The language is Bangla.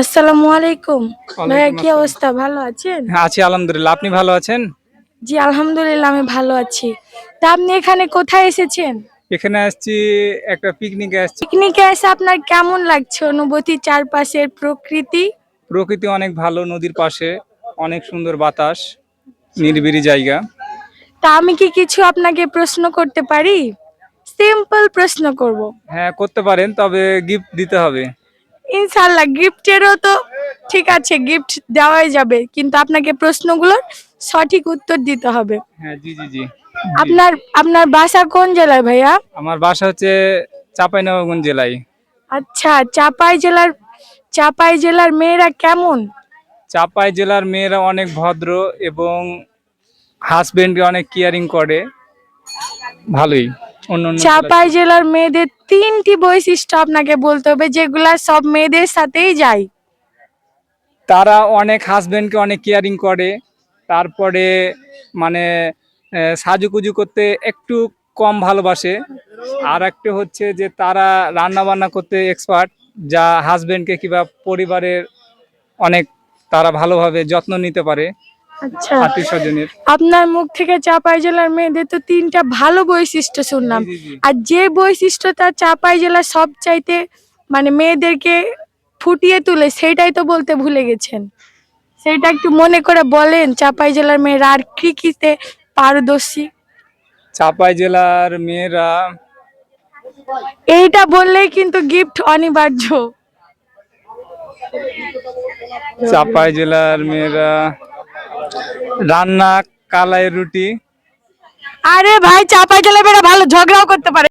আসসালামু আলাইকুম। ভাইয়া কি অবস্থা? ভালো আছেন? হ্যাঁ আছি আলহামদুলিল্লাহ। আপনি ভালো আছেন? জি আলহামদুলিল্লাহ আমি ভালো আছি। তা আপনি এখানে কোথায় এসেছেন? এখানে আসছি একটা পিকনিকে আসছি। পিকনিকে এসে আপনার কেমন লাগছে অনুভূতি চারপাশের প্রকৃতি? প্রকৃতি অনেক ভালো নদীর পাশে অনেক সুন্দর বাতাস নিরিবিলি জায়গা। তা আমি কি কিছু আপনাকে প্রশ্ন করতে পারি? সিম্পল প্রশ্ন করব। হ্যাঁ করতে পারেন তবে গিফট দিতে হবে। ইনশাল্লাহ গিফটেরও তো ঠিক আছে গিফট দেওয়াই যাবে। কিন্তু আপনাকে প্রশ্নগুলোর সঠিক উত্তর দিতে হবে। হ্যাঁ জি জি জি। আপনার আপনার বাসা কোন জেলায় ভাইয়া? আমার বাসা হচ্ছে চাঁপাইনবাবগঞ্জ জেলায়। আচ্ছা চাপাই জেলার চাপাই জেলার মেয়েরা কেমন? চাপাই জেলার মেয়েরা অনেক ভদ্র এবং হাজবেন্ডকে অনেক কেয়ারিং করে। ভালোই। চাপাই জেলার মেয়েদের তিনটি বৈশিষ্ট্য আপনাকে বলতে হবে যেগুলা সব মেয়েদের সাথেই যায়। তারা অনেক হাজবেন্ডকে অনেক কেয়ারিং করে তারপরে মানে সাজুকুজু করতে একটু কম ভালোবাসে। আর একটা হচ্ছে যে তারা রান্না বান্না করতে এক্সপার্ট যা হাজবেন্ডকে কিংবা পরিবারের অনেক তারা ভালোভাবে যত্ন নিতে পারে। আচ্ছা। আপনার মুখ থেকে চাপাই জেলার মেয়েদের তো তিনটা ভালো বৈশিষ্ট্য শুনলাম। আর যে বৈশিষ্ট্যটা চাপাই জেলা সব চাইতে মানে মেয়েদেরকে ফুটিয়ে তুলে সেটাই তো বলতে ভুলে গেছেন। সেটা একটু মনে করে বলেন চাপাই জেলার মেয়েরা আর কি কিতে পারদর্শী? চাপাই জেলার মেয়েরা এইটা বললেই কিন্তু গিফট অনিবার্য। চাপাই জেলার মেয়েরা রান্না কালাই রুটি। আরে ভাই চাপাই গেলে বেড়া ভালো ঝগড়াও করতে পারে।